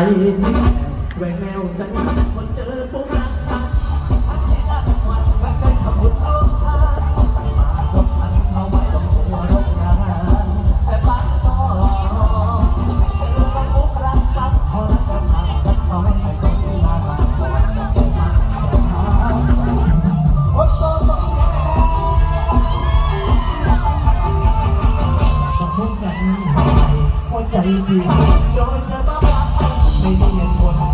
แววแววใจพอเจอปุ๊บรักทักที่ทักวันรักได้ขมุดเอาชาปากรบพันเข้าไว้ต้องหัวรบงานแต่ปากก็รอเจอปุ๊บรักทักพอรักกันมารักเขาไม่ไปต้องที่ลาลาพอรักกันมาพบตัต้องแย่ขอบคุณกันหัวใจดโดยเธอต้อ Maybe it would.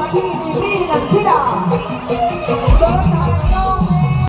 Nobody